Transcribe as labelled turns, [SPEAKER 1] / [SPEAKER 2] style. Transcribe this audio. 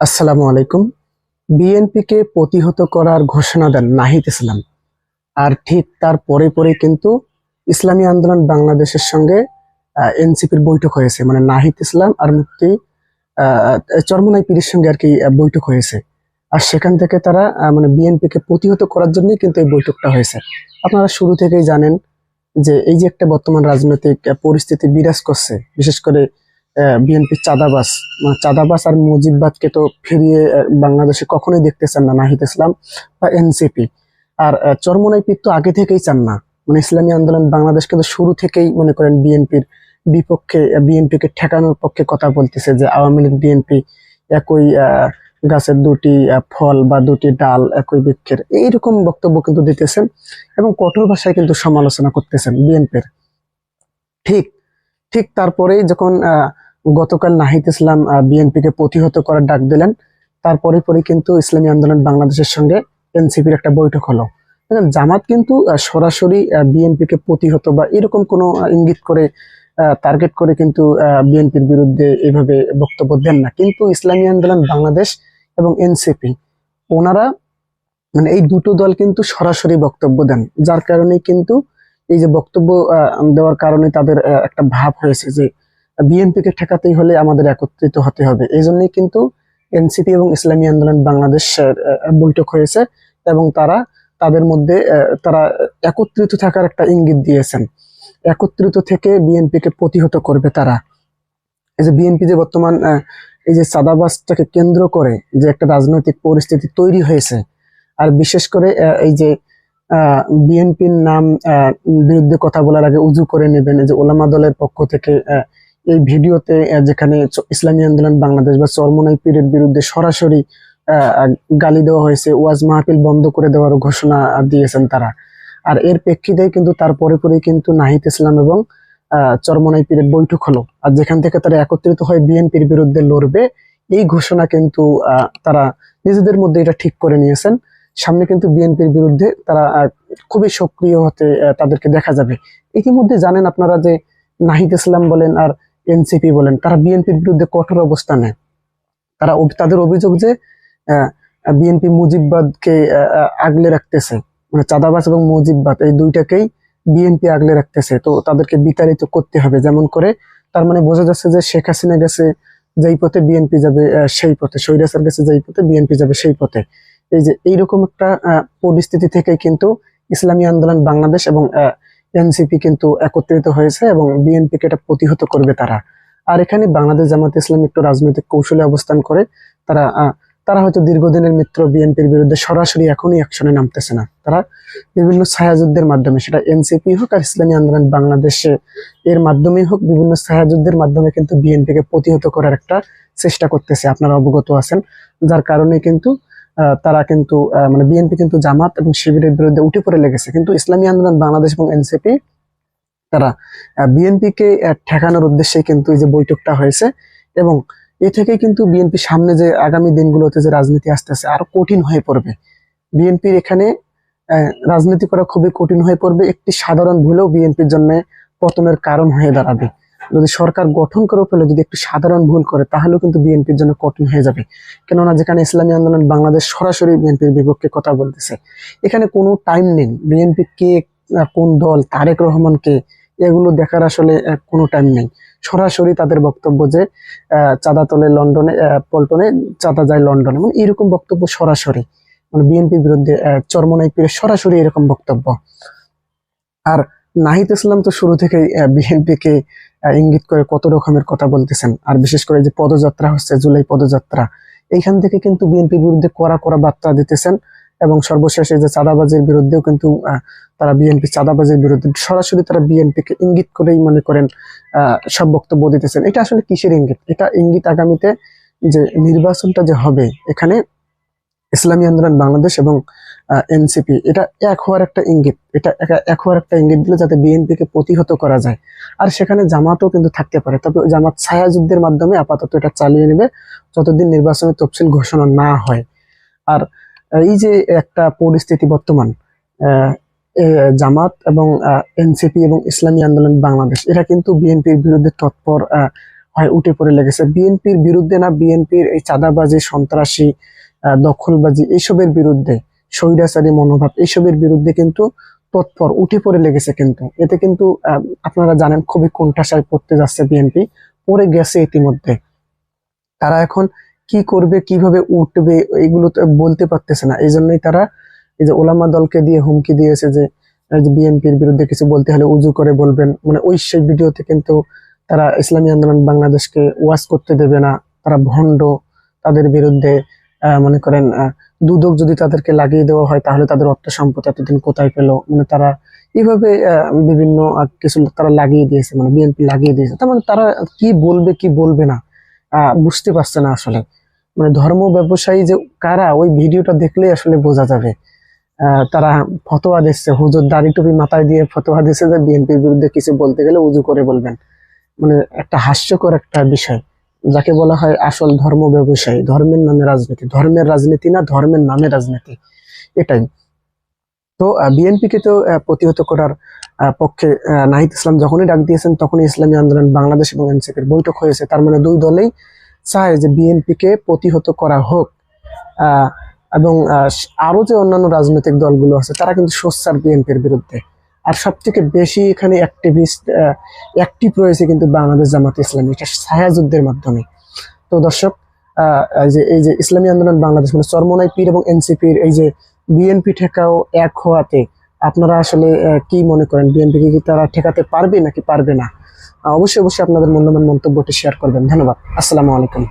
[SPEAKER 1] আসসালামু আলাইকুম। বিএনপিকে প্রতিহত করার ঘোষণা দেন নাহিদ ইসলাম। আর ঠিক তার পরে পরে কিন্তু ইসলামী আন্দোলন বাংলাদেশের সঙ্গে এনসিপির বৈঠক হয়েছে। মানে নাহিদ ইসলাম আর মুক্তি চরমনাই পীরের সঙ্গে আর কি বৈঠক হয়েছে। আর সেখান থেকে তারা মানে বিএনপিকে প্রতিহত করার জন্যই কিন্তু এই বৈঠকটা হয়েছে। আপনারা শুরু থেকেই জানেন যে এই যে একটা বর্তমান রাজনৈতিক পরিস্থিতি বিরাজ করছে। বিশেষ করে বিএনপি চাঁদাবাস মানে চাঁদাবাস আর মুজিববাদকে তো ফিরিয়ে বাংলাদেশে কখনোই দেখতেছেন না নাহিদ ইসলাম বা এনসিপি আর চরমোনাই পীর তো আগে থেকেই চান না। মানে ইসলামী আন্দোলন বাংলাদেশ কিন্তু শুরু থেকেই মনে করেন বিএনপির বিপক্ষে বিএনপিকে ঠেকানোর পক্ষে কথা বলতেছে যে আওয়ামী লীগ বিএনপি একই গাছের দুটি ফল বা দুটি ডাল একই বৃক্ষের। এইরকম বক্তব্য কিন্তু দিতেছেন এবং কঠোর ভাষায় কিন্তু সমালোচনা করতেছেন বিএনপির ঠিক ঠিক তারপরেই যখন আহ, গতকাল নাহিদ ইসলাম বিএনপিকে প্রতিহত করার ডাক দিলেন। তারপরে পরে কিন্তু ইসলামী আন্দোলন বাংলাদেশের সঙ্গে এনসিপির একটা বৈঠক হলো। জামাত কিন্তু সরাসরি বিএনপিকে প্রতিহত বা এরকম কোনো ইঙ্গিত করে টার্গেট করে কিন্তু বিএনপির বিরুদ্ধে এভাবে বক্তব্য দেন না। কিন্তু ইসলামী আন্দোলন বাংলাদেশ এবং এনসিপি, ওনারা মানে এই দুটো দল কিন্তু সরাসরি বক্তব্য দেন। যার কারণে কিন্তু এই যে বক্তব্য দেওয়ার কারণে তাদের একটা ভাব হয়েছে যে বিএনপিকে ঠেকাতেই হলে আমাদের একত্রিত হতে হবে। এই জন্যই কিন্তু এনসিপি এবং ইসলামী আন্দোলন বাংলাদেশ বৈঠক হয়েছে এবং তারা তাদের মধ্যে তারা একত্রিত থাকার একটা ইঙ্গিত দিয়েছেন। একত্রিত থেকে বিএনপিকে প্রতিহত করবে তারা। এই যে বিএনপি যে বর্তমান এই যে সাদাবাসটাকে কেন্দ্র করে যে একটা রাজনৈতিক পরিস্থিতি তৈরি হয়েছে, আর বিশেষ করে এই যে বিএনপির নাম বিরুদ্ধে কথা বলার আগে উজু করে নেবেন যে ওলামা দলের পক্ষ থেকে এই ভিডিওতে যেখানে ইসলামী আন্দোলন, বাংলাদেশ বা চরমনাই পীরের বিরুদ্ধে সরাসরি গালি দেওয়া হয়েছে, ওয়াজ মাহফিল বন্ধ করে দেওয়ার ঘোষণা দিয়েছেন তারা। আর এর প্রেক্ষিতে কিন্তু তার পরে পরে কিন্তু নাহিদ ইসলাম এবং চরমনাই পীরের বৈঠক হলো। আর যেখান থেকে তারা একত্রিত হয়ে বিএনপির বিরুদ্ধে লড়বে, এই ঘোষণা কিন্তু তারা নিজেদের মধ্যে এটা ঠিক করে নিয়েছেন। সামনে কিন্তু বিএনপির বিরুদ্ধে তারা খুবই সক্রিয় হতে তাদেরকে দেখা যাবে। ইতিমধ্যে জানেন আপনারা যে নাহিদ ইসলাম বলেন আর এনসিপি বলেন, তারা বিএনপির বিরুদ্ধে কঠোর অবস্থান নেয়। তারা তাদের অভিযোগ যে বিএনপি মুজিববাদকে আগলে রাখতেছে। মানে চাঁদাবাজ এবং মুজিববাদ এই দুইটাকেই বিএনপি আগলে রাখতেছে। তো তাদেরকে বিতাড়িত করতে হবে, যেমন করে তার মানে বোঝা যাচ্ছে যে শেখ হাসিনা গেছে যেই পথে বিএনপি যাবে সেই পথে। সৈরাসার গেছে যেই পথে, বিএনপি যাবে সেই পথে। এই যে এইরকম একটা পরিস্থিতি থেকে কিন্তু ইসলামী আন্দোলন বাংলাদেশ এবং এনসিপি কিন্তু একত্রিত হয়েছে এবং বিএনপিকে এটা প্রতিহত করবে তারা। আর এখানে বাংলাদেশ জামাত ইসলাম একটু রাজনৈতিক কৌশলে অবস্থান করে, তারা তারা হয়তো দীর্ঘদিনের মিত্র বিএনপির বিরুদ্ধে সরাসরি এখনই অ্যাকশনে নামতেছে না। তারা বিভিন্ন ছায়াযুদ্ধের মাধ্যমে, সেটা এনসিপি হোক আর ইসলামী আন্দোলন বাংলাদেশে এর মাধ্যমেই হোক, বিভিন্ন ছায়াযুদ্ধের মাধ্যমে কিন্তু বিএনপিকে প্রতিহত করার একটা চেষ্টা করতেছে। আপনারা অবগত আছেন। যার কারণে কিন্তু তারা কিন্তু মানে বিএনপি কিন্তু জামাত এবং শিবিরের বিরুদ্ধে উঠে পড়ে লেগেছে। কিন্তু ইসলামী আন্দোলন বাংলাদেশ এবং এনসিপি তারা বিএনপি কে ঠেকানোর উদ্দেশ্যে কিন্তু এই যে বৈঠকটা হয়েছে এবং এ থেকে কিন্তু বিএনপি সামনে যে আগামী দিনগুলোতে যে রাজনীতি আসতেছে আরও কঠিন হয়ে পড়বে। বিএনপির এখানে রাজনীতি করা খুবই কঠিন হয়ে পড়বে। একটি সাধারণ ভুলেও বিএনপির জন্য পতনের কারণ হয়ে দাঁড়াবে। যদি সরকার গঠন করে ফেলে যদি একটু সাধারণ ভুল করে তাহলেও কিন্তু বিএনপির জন্য কঠিন হয়ে যাবে। কেননা যেখানে ইসলামী আন্দোলন বাংলাদেশ সরাসরি বিএনপির বিপক্ষে কথা বলতেছে এখানে কোনো টাইম নেই। বিএনপি কে কোন দল তারেক রহমান কে এগুলো দেখার আসলে কোনো টাইম নেই। সরাসরি তাদের বক্তব্য যে চাঁদা তোলে লন্ডনে পল্টনে চাঁদা যায় লন্ডনে। মানে এরকম বক্তব্য সরাসরি। মানে বিএনপির বিরুদ্ধে আহ, চরমনাই পীরের সরাসরি এরকম বক্তব্য। আর নাহিদ ইসলাম তো শুরু থেকেই বিএনপি কে ইঙ্গিত করে কত রকমের কথা বলতেছেন। আর বিশেষ করে যে পদযাত্রা হচ্ছে, জুলাই পদযাত্রা, এইখান থেকে কিন্তু বিএনপির বিরুদ্ধে কড়া কড়া বার্তা দিতেছেন এবং সর্বশেষে যে চাঁদাবাজির বিরুদ্ধেও কিন্তু তারা বিএনপি চাঁদাবাজির বিরুদ্ধে, সরাসরি তারা বিএনপি কে ইঙ্গিত করেই মনে করেন সব বক্তব্য দিতেছেন। এটা আসলে কিসের ইঙ্গিত? এটা ইঙ্গিত আগামীতে যে নির্বাচনটা যে হবে, এখানে ইসলামী আন্দোলন বাংলাদেশ এবং এনসিপি এটা এক হওয়ার একটা ইঙ্গিত, এটা এক হওয়ার একটা ইঙ্গিত দিলে যাতে বিএনপি কে প্রতিহত করা যায়। আর সেখানে জামাতও কিন্তু থাকতে পারে, তবে জামাত ছায়া যুদ্ধের মাধ্যমে আপাতত এটা চালিয়ে নেবে যতদিন নির্বাচনের তফসিল ঘোষণা না হয়। আর এই যে একটা পরিস্থিতি বর্তমান জামাত এবং এনসিপি এবং ইসলামী আন্দোলন বাংলাদেশ, এরা কিন্তু বিএনপির বিরুদ্ধে তৎপর হয় উঠে পড়ে লেগেছে। বিএনপির বিরুদ্ধে না বিএনপির এই চাঁদাবাজি, সন্ত্রাসী দখলবাজি, এইসবের বিরুদ্ধে স্বৈরাচারী মনোভাব, এইসবের বিরুদ্ধে কিন্তু তৎপর উঠে পড়ে লেগেছে কিন্তু। এতে কিন্তু আপনারা জানেন খুবই কোণঠাসায় পড়তে যাচ্ছে বিএনপি পড়ে গেছে ইতিমধ্যে। তারা এখন কি করবে, কীভাবে উঠবে, এগুলো তো বলতে পারতেছে না। এই জন্যই তারা এই যে ওলামা দলকে দিয়ে হুমকি দিয়েছে যে বিএনপির বিরুদ্ধে কিছু বলতে হলে উজু করে বলবেন। মানে ওই সেই ভিডিওতে কিন্তু তারা ইসলামী আন্দোলন বাংলাদেশকে ওয়াজ করতে দেবে না। তারা ভণ্ড, তাদের বিরুদ্ধে মনে করেন দুদক যদি তাদেরকে লাগিয়ে দেওয়া হয়, তাহলে তাদের অর্থ সম্পদ এতদিন কোথায় পেল? মানে তারা এইভাবে বিভিন্ন কিছু তারা লাগিয়ে দিয়েছে মানে বিএনপি লাগিয়ে দিয়েছে। তার মানে তারা কি বলবে কি বলবে না বুঝতে পারছে না আসলে। মানে ধর্ম ব্যবসায়ী যে কারা, ওই ভিডিওটা দেখলেই আসলে বোঝা যাবে। তারা ফতোয়া দিচ্ছে, হুজুর দাড়ি টুপি মাথায় দিয়ে ফতোয়া দিচ্ছে যে বিএনপির বিরুদ্ধে কিছু বলতে গেলে উজু করে বলবেন। মানে একটা হাস্যকর একটা বিষয়। যাকে বলা হয় আসল ধর্ম ব্যবসায়ী ধর্মের নামে রাজনীতি ধর্মের রাজনীতি না ধর্মের নামে রাজনীতি এটাই। তো বিএনপিকে তো প্রতিহত করার পক্ষে নাহিদ ইসলাম যখনই ডাক দিয়েছেন তখনই ইসলামী আন্দোলন বাংলাদেশ এবং এনসিপির বৈঠক হয়েছে। তার মানে দুই দলেই চায় যে বিএনপিকে প্রতিহত করা হোক। এবং আহ, আরও যে অন্যান্য রাজনৈতিক দলগুলো আছে তারা কিন্তু সোচ্চার বিএনপির বিরুদ্ধে। আর সব থেকে বেশি এখানে অ্যাক্টিভিস্ট অ্যাক্টিভ রয়েছে কিন্তু বাংলাদেশ জামাত ইসলামী, এটা ছায়াযুদ্ধের মাধ্যমে। তো দর্শক যে, এই যে ইসলামী আন্দোলন বাংলাদেশ মানে চরমনাই এবং এনসিপির এই যে বিএনপি ঠেকাও এক হওয়াতে, আপনারা আসলে কি মনে করেন? বিএনপি কি তারা ঠেকাতে পারবে নাকি পারবে না? অবশ্যই অবশ্যই আপনাদের মূল্যবান মন্তব্যটি শেয়ার করবেন। ধন্যবাদ। আসসালামু আলাইকুম।